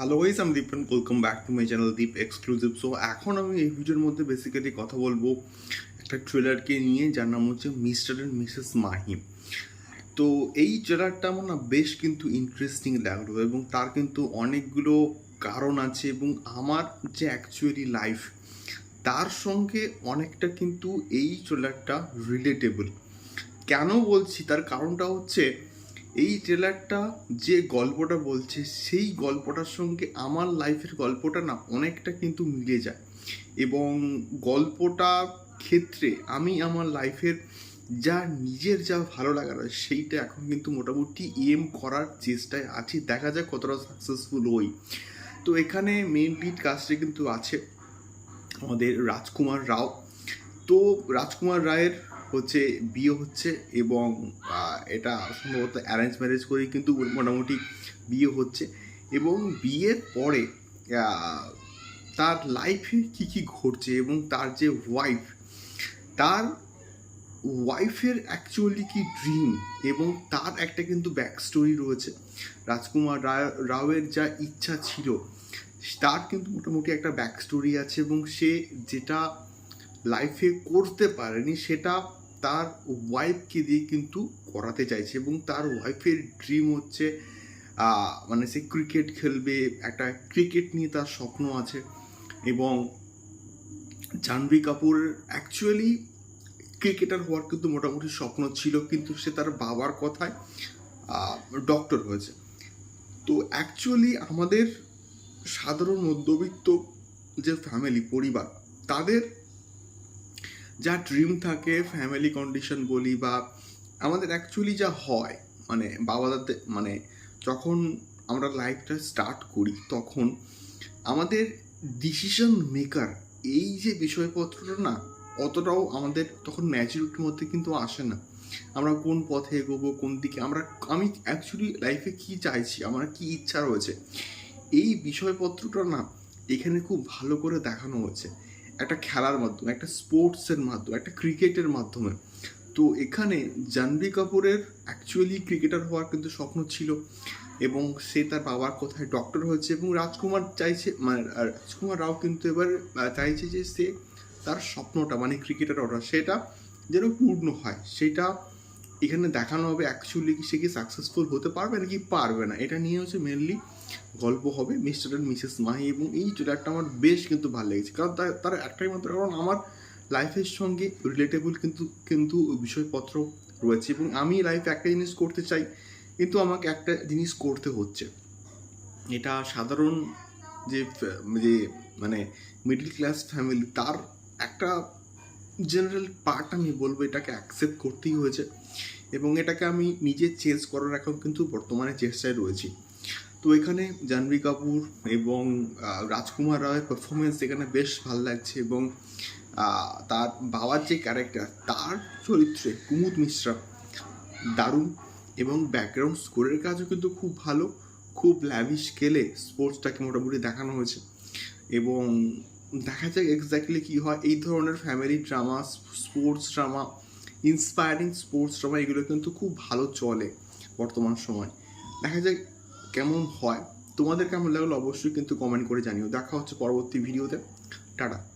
Hello guys আমি Dipan welcome back to my channel Deep exclusive so এখন আমি এই ভিডিওর মধ্যে বেসিক্যালি কথা বলব একটা ট্রেলারকে নিয়ে, যার নাম হচ্ছে মিস্টার অ্যান্ড মিসেস মাহিম। তো এই ট্রেলারটা আমার না বেশ কিন্তু ইন্টারেস্টিং লাগল এবং তার কিন্তু অনেকগুলো কারণ আছে এবং আমার যে অ্যাকচুয়ালি লাইফ তার সঙ্গে অনেকটা কিন্তু এই ট্রেলারটা রিলেটেবল কেন বলছি? তার কারণটা হচ্ছে এই ট্রেলারটা যে গল্পটা বলছে, সেই গল্পটার সঙ্গে আমার লাইফের গল্পটা না অনেকটা কিন্তু মিলে যায়। এবং গল্পটা ক্ষেত্রে আমি আমার লাইফের যা নিজের যা ভালো লাগার সেইটা এখন কিন্তু মোটামুটি এম করার চেষ্টায় আছি। দেখা যাক কতটা সাকসেসফুল হই। তো এখানে মেন লিড কাজটা কিন্তু আছে আমাদের রাজকুমার রাও। তো রাজকুমার রায়ের হচ্ছে বিয়ে হচ্ছে এবং এটা সম্ভবত অ্যারেঞ্জ ম্যারেজ করেই কিন্তু মোটামুটি বিয়ে হচ্ছে এবং বিয়ের পরে তার লাইফে কি কি ঘটছে এবং তার যে ওয়াইফ তার ওয়াইফের অ্যাকচুয়ালি কি ড্রিম এবং তার একটা কিন্তু ব্যাক স্টোরি রয়েছে। রাজকুমার রাওয়ের যা ইচ্ছা ছিল, তার কিন্তু মোটামুটি একটা ব্যাক স্টোরি আছে এবং সে যেটা লাইফে করতে পারেনি সেটা তার ওয়াইফকে দিয়ে কিন্তু করাতে চাইছে এবং তার ওয়াইফের ড্রিম হচ্ছে মানে সে ক্রিকেট খেলবে, একটা ক্রিকেট নিয়ে তার স্বপ্ন আছে এবং জাহ্নবী কাপুর অ্যাকচুয়ালি ক্রিকেটার হওয়ার কিন্তু মোটামুটি স্বপ্ন ছিল কিন্তু সে তার বাবার কথায় ডক্টর হয়েছে। তো অ্যাকচুয়ালি আমাদের সাধারণ মধ্যবিত্ত যে ফ্যামিলি পরিবার, তাদের যা ড্রিম থাকে ফ্যামিলি কন্ডিশন বলি বা আমাদের অ্যাকচুয়ালি যা হয় মানে বাবাদাতে মানে যখন আমরা লাইফটা স্টার্ট করি, তখন আমাদের ডিসিশন মেকার এই যে বিষয়পত্রটা না, অতটাও আমাদের তখন ম্যাচুরিটির মধ্যে কিন্তু আসে না। আমরা কোন পথে এগোবো, কোন দিকে, আমরা, আমি অ্যাকচুয়ালি লাইফে কি চাইছি, আমার কি ইচ্ছা রয়েছে, এই বিষয়পত্রটা না এখানে খুব ভালো করে দেখানো হচ্ছে। একটা খেলার মাধ্যমে, একটা স্পোর্টসের মাধ্যমে, একটা ক্রিকেটের মাধ্যমে। তো এখানে জাহ্নবী কাপুরের অ্যাকচুয়ালি ক্রিকেটার হওয়ার কিন্তু স্বপ্ন ছিল এবং সে তার বাবার কোথায় ডক্টর হয়েছে এবং রাজকুমার চাইছে মানে রাজকুমার রাও কিন্তু এবার চাইছে যে সে তার স্বপ্নটা মানে ক্রিকেটার হওয়ার সেটা যেন পূর্ণ হয়। সেটা এখানে দেখানো হবে অ্যাকচুয়ালি কি সে কি সাকসেসফুল হতে পারবে নাকি পারবে না। এটা নিয়ে হচ্ছে মেনলি গল্প হবে মিস্টার অ্যান্ড মিসেস মাহি এবং এই ট্রেলারটা আমার বেশ কিন্তু ভালো লেগেছে। কারণ তার তার একটাই মাত্র কারণ আমার লাইফের সঙ্গে রিলেটেবল কিন্তু কিন্তু বিষয়পত্র রয়েছে এবং আমি লাইফে একটা জিনিস করতে চাই, কিন্তু আমাকে একটা জিনিস করতে হচ্ছে। এটা সাধারণ যে যে মানে মিডল ক্লাস ফ্যামিলি তার একটা জেনারেল পার্ট আমি বলব এটাকে অ্যাকসেপ্ট করতেই হয়েছে এবং এটাকে আমি নিজে চেঞ্জ করার এখন কিন্তু বর্তমানে চেষ্টায় রয়েছি। তো এখানে জাহ্নবী কাপুর এবং রাজকুমার রায়ের পারফরমেন্স এখানে বেশ ভালো লাগছে এবং তার বাবার যে ক্যারেক্টার তার চরিত্রে কুমুদ মিশ্রা দারুণ এবং ব্যাকগ্রাউন্ড স্কোরের কাজও কিন্তু খুব ভালো। খুব ল্যাভিশ স্কেলে স্পোর্টসটাকে মোটামুটি দেখানো হয়েছে। এবং দেখা যাক এক্স্যাক্টলি কী হয়। এই ধরনের family drama sports drama inspiring sports drama এগুলো কিন্তু খুব ভালো চলে বর্তমান সময়। দেখা যাক কেমন হয়? তোমাদের কেমন লাগল? অবশ্যই কিন্তু কমেন্ট করে জানিও। দেখা হচ্ছে পরবর্তী ভিডিওতে টাটা।